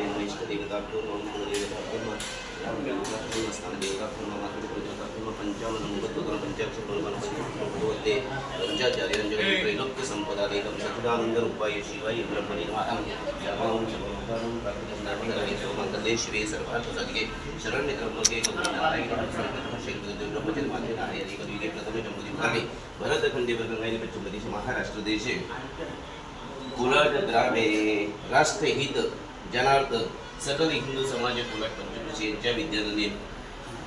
तेन इष्ट देवता पूर्ण देवता पूर्ण देवता पूर्ण स्थान देवता पूर्ण मातृदेवता पूर्ण पंचावन्न मुबद्धोत्तर पंचाक्षर पूर्ण भगवते पंचाचार्य त्रैलोक्य संपदा एकम सच्चिदानंद रूपाय शिवाय ब्रह्मणे नमः यामां सर्वोपकारं प्राप्तिं सोमंगले शिवे सर्वार्थ साधिके शरण्य त्र्यंबके गौरी नारायण शंकर ब्रह्मचर्य माते नारायणी जनार्थ सकल हिंदू समाज कुलट पंचकृषी यांच्या विद्यालयाने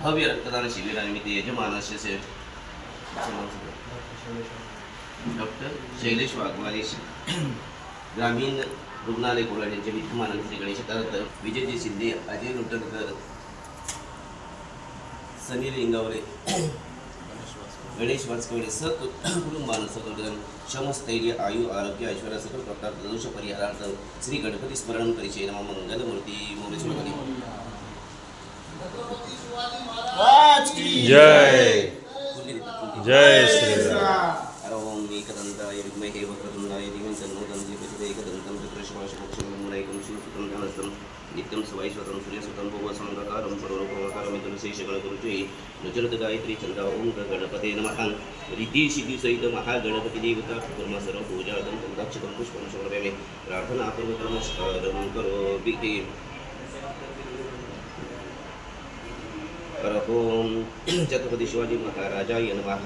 भव्य रक्तदान शिबिरानिमित्त यजमानाचे से डॉक्टर शैलेश वाघमारे ग्रामीण रुग्णालय कोलाड यांच्या विद्यमानाने श्री गणेश करत विजयजी शिंदे अजय लुटणकर सनी इंगावरे गणेश वाचकवणे सक कुटुंबानं सकल शमस्थैर्य आयु आरोग्य ऐश्वर्य सकल प्राप्त दोष परिहारार्थ श्री गणपती स्मरण परिचय नम मंगलमूर्ती मोरेश्वरपती जय। जय। श्रीराम ओम एकदन्ताय विद्महे वक्रतुण्डाय धीमहि तन्नो दन्ति प्रचोदयात् एकदन्तं चतुर्श्वासमुक्षं मुनैकं शिवसुतं धनस्थं नित्यं स्वैश्वतं सूर्यसुतं भुवसङ्गकारं सर्वरूपमकारं तुलशेषगणगुरुचे नचरत गायत्री चंद्रा ओम गणपते नमः। रिद्धी सिद्धी सहित महागणपती देवता कुर्म सर्व पूजादं पुष्पं समर्पयामि प्रार्थनापूर्वक नमस्कारं करोमि ओम। छत्रपती शिवाजी महाराजाय नमः।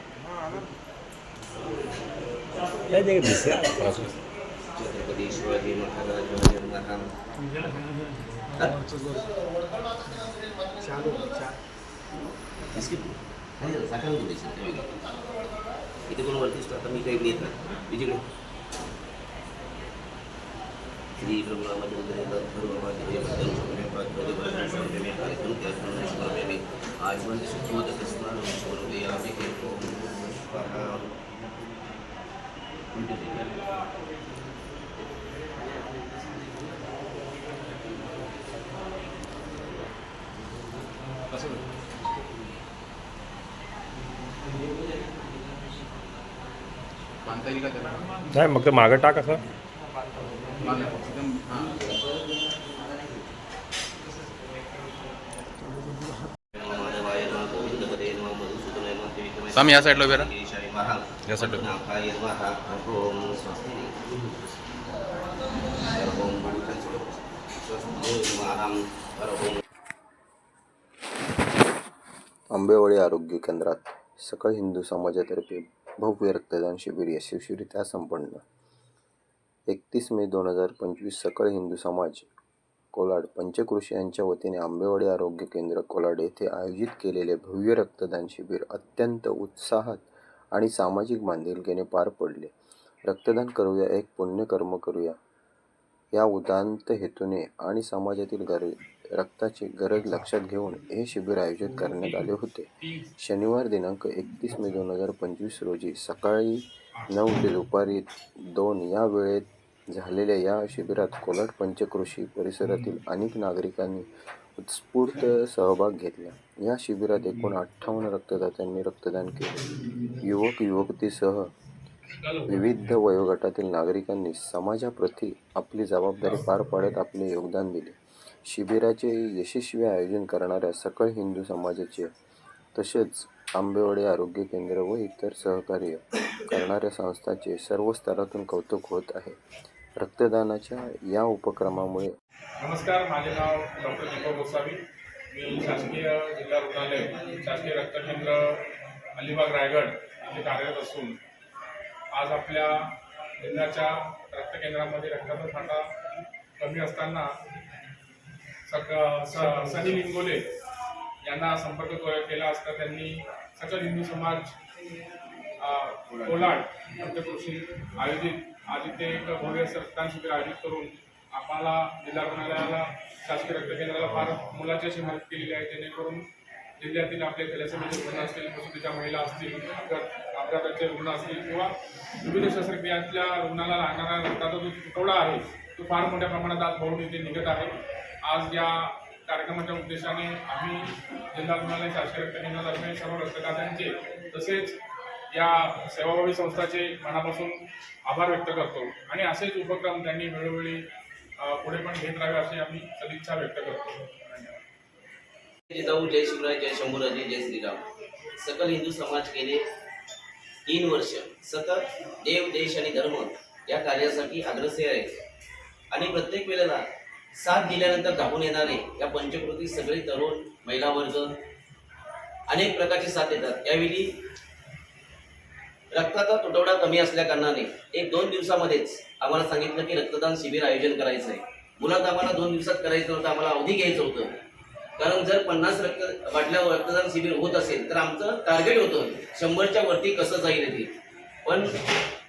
नाही ते बिस्किट छत्रपती शिवाजी महाराज जन्महा बिस्किट नाही रे, साखर नको द्यायची, ते वेगळं. इथे कोण वरतीच आता मी काही घेत नाही तुझीकडे श्री ब्रह्मामध्ये आज सुखोदक स्नान स्वरूपयामि नाही मग ते मागं टाक असं बांधा स्वामी या साईडला उभे राहा. केशाय नमः या साईडला. पद्मनाभाय नमः ओम स्वस्ति ओम स्वस्ति महाराम ओम आंबेवाडी आरोग्य केंद्रात सकळ हिंदू समाजातर्फे भव्य रक्तदान शिबिर यशस्वीरित्या संपन्न. एकतीस मे दोन हजार पंचवीस सकळ हिंदू समाज कोलाड पंचकृषी यांच्या वतीने आंबेवाडी आरोग्य केंद्र कोलाड येथे आयोजित केलेले भव्य रक्तदान शिबिर अत्यंत उत्साहात आणि सामाजिक बांधिलकीने पार पडले. रक्तदान करूया एक पुण्यकर्म करूया. या उदांत हेतूने आणि समाजातील गरज रक्ताची गरज लक्षात घेऊन हे शिबिर आयोजित करण्यात आले होते. शनिवार दिनांक एकतीस मे दोन हजार पंचवीस रोजी सकाळी नऊ ते दुपारी दोन या वेळेत झालेल्या या शिबिरात कोलाट पंचकृषी परिसरातील अनेक नागरिकांनी उत्स्फूर्त सहभाग घेतला. या शिबिरात एकूण अठ्ठावन्न रक्तदात्यांनी रक्तदान केले. युवक युवतीसह विविध वयोगटातील नागरिकांनी समाजाप्रती आपली जबाबदारी पार पाडत आपले योगदान दिले. शिबिराचे यशस्वी आयोजन करणाऱ्या सकळ हिंदू समाजाचे तसेच आंबेवाडी आरोग्य केंद्र व इतर सहकार्य करणाऱ्या संस्थांचे सर्व स्तरातून कौतुक होत आहे. रक्तदानाच्या या उपक्रमामुळे नमस्कार माझे नाव डॉक्टर दीपक गोसावी मी शासकीय जिल्हा रुग्णालय शासकीय रक्तकेंद्र अलिबाग रायगड येथे कार्यरत असून आज आपल्या जिल्ह्याच्या रक्तकेंद्रामध्ये रक्ताचा साठा कमी असताना सक स सनी लिंगोले यांना संपर्क केला असता त्यांनी सकल हिंदू समाज कोलाड पंचकृषी आयोजित आज इथे एक भव्य रक्तदान शिबिर आयोजित करून आम्हाला जिल्हा रुग्णालयाला शासकीय रक्त केंद्राला फार मुलाची अशी मदत केलेली आहे. जेणेकरून जिल्ह्यातील आपले थॅलेसेमियाचे रुग्ण असतील प्रसूतीच्या महिला असतील अपघात अपघाताचे रुग्ण असतील किंवा विविध शस्त्रक्रियांच्या रुग्णाला लागणारा रक्ताचा जो तुटवडा आहे तो फार मोठ्या प्रमाणात आज भरून इथे निघत आहे. आज या कार्यक्रमाच्या उद्देशाने आम्ही जिल्हा रुग्णालय शासकीय रक्त केंद्रातर्फे सर्व रक्तदात्यांचे तसेच या सेवाभावी संस्थाचे मनापासून आभार व्यक्त करतो. आणि असेच उपक्रम त्यांनी वेळोवेळी पुढे पण घेत राहावे अशी आम्ही सदिच्छा व्यक्त करतो. जिजाऊ जय शिवराय जय शंभूराजे जय श्रीराम. सकल हिंदू समाज गेले तीन वर्ष सतत देव देश आणि धर्म या कार्यासाठी अग्रसर आहे. आणि प्रत्येक वेळेला साथ दिल्यानंतर धावून येणारे या पंचकृती सगळे तरुण महिला वर्ग अनेक प्रकारचे साथ देतात. यावेळी रक्ताचा तुटवडा कमी असल्या कारणाने एक दोन दिवसामध्येच आम्हाला सांगितलं की रक्तदान शिबिर आयोजन करायचं आहे मुलात आम्हाला दोन दिवसात करायचं होतं आम्हाला अवधी घ्यायचं होतं. कारण जर पन्नास रक्त बाटल्यावर रक्तदान शिबिर होत असेल तर आमचं टार्गेट होतं शंभरच्या वरती कसं जाईल ते. पण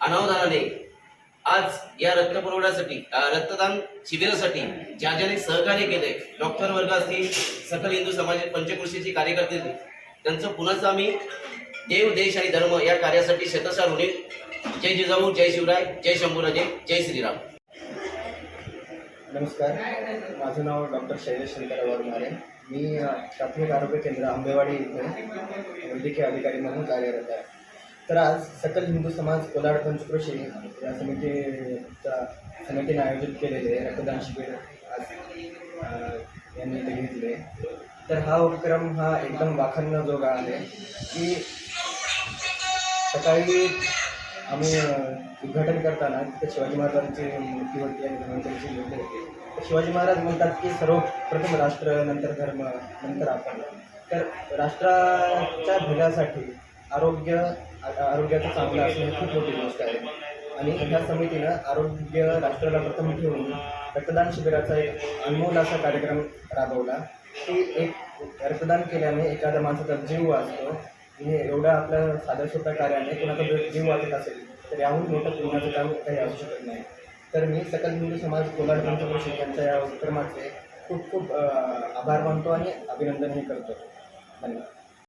अनावधानाने आज या रक्त पुरवठ्यासाठी रक्तदान शिबिरासाठी ज्या ज्याने सहकार्य केले डॉक्टर वर्ग असतील सकल हिंदू समाज पंचकृषीचे कार्यकर्ते त्यांचं पुन्हा आम्ही देव देश आणि धर्म या कार्यासाठी शतशा ऋणी जय जिजाऊ जय शिवराय जय शंभूराजे जय श्रीराम. नमस्कार. माझं नाव डॉक्टर शैलेश शंकर वरुमारे मी प्राथमिक आरोग्य केंद्र आंबेवाडी इथे वैद्यकीय अधिकारी म्हणून कार्यरत आहे. तर आज सकल हिंदू समाज कोलाड पंचकृषी या समितीच्या समितीने आयोजित केलेले रक्तदान शिबिर आज यांनी इथे घेतले. तर हा उपक्रम हा एकदम वाखाणण्याजोगा आहे की सकाळी आम्ही उद्घाटन करताना तिथे शिवाजी महाराजांची मूर्ती होती आणि धन्वंतरीची मूर्ती होती. तर शिवाजी महाराज म्हणतात की सर्वप्रथम राष्ट्र नंतर धर्म नंतर आपण. तर राष्ट्राच्या भल्यासाठी आरोग्य आरोग्याचं चांगलं असणं ही खूप मोठी गोष्ट आहे. आणि ह्या समितीनं आरोग्य राष्ट्राला प्रथम ठेवून रक्तदान शिबिराचा एक अनमोल असा कार्यक्रम राबवला. की एक रक्तदान केल्याने एखाद्या माणसाचा जीव वाचतो. हे एवढं आपल्या साध्या सोप्या कार्याने कोणाचा जीव वाचत असेल तर याहून मोठं पुण्याचं काम काही असू शकत नाही. तर मी सकल हिंदू समाज कोलाड पंचकृषी यांच्या या उपक्रमाचे खूप खूप आभार मानतो आणि अभिनंदनही करतो. धन्यवाद.